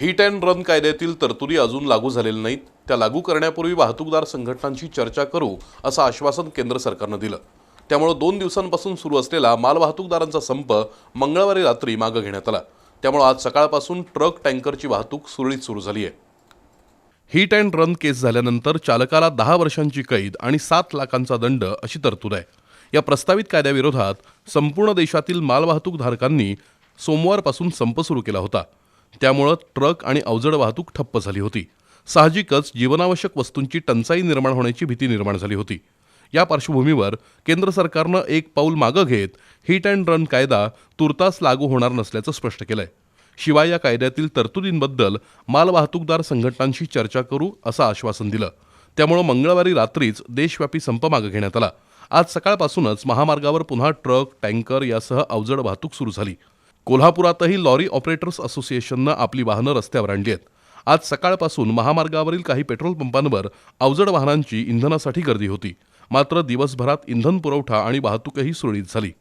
Hit and run कायद्यातील तरतुदी अजून लागू झालेल्या नाहीत. त्या लागू करण्यापूर्वी वाहतूकदार संघटनांशी चर्चा करू असं आश्वासन केंद्र सरकारनं दिलं. त्यामुळे दोन दिवसांपासून सुरू असलेला मालवाहतूकदारांचा संप मंगळवारी रात्री मागं घेण्यात आला. त्यामुळे आज सकाळपासून ट्रक टँकरची वाहतूक सुरळीत सुरू झाली आहे हिट अँड रन केस झाल्यानंतर चालकाला दहा वर्षांची कैद आणि सात लाखांचा दंड अशी तरतूद आहे. या प्रस्तावित कायद्याविरोधात संपूर्ण देशातील मालवाहतूकधारकांनी सोमवारपासून संप सुरू केला होता. त्यामुळं ट्रक आणि अवजड वाहतूक ठप्प झाली होती. साहजिकच जीवनावश्यक वस्तूंची टंचाई निर्माण होण्याची भीती निर्माण झाली होती. या पार्श्वभूमीवर केंद्र सरकारनं एक पाऊल मागं घेत हिट अँड रन कायदा तुर्तास लागू होणार नसल्याचं स्पष्ट केलंय. शिवाय या कायद्यातील तरतुदींबद्दल मालवाहतूकदार संघटनांशी चर्चा करू असं आश्वासन दिलं. त्यामुळं मंगळवारी रात्रीच देशव्यापी संप मागे घेण्यात आला. आज सकाळपासूनच महामार्गावर पुन्हा ट्रक टँकर यासह अवजड वाहतूक सुरू झाली. कोल्हापुरातही लॉरी ऑपरेटर्स असोसिएशननं आपली वाहनं रस्त्यावर आणली आहेत आज सकाळपासून महामार्गावरील काही पेट्रोल पंपांवर अवजड वाहनांची इंधनासाठी गर्दी होती. मात्र दिवसभरात इंधन पुरवठा आणि वाहतूकही सुरळीत झाली.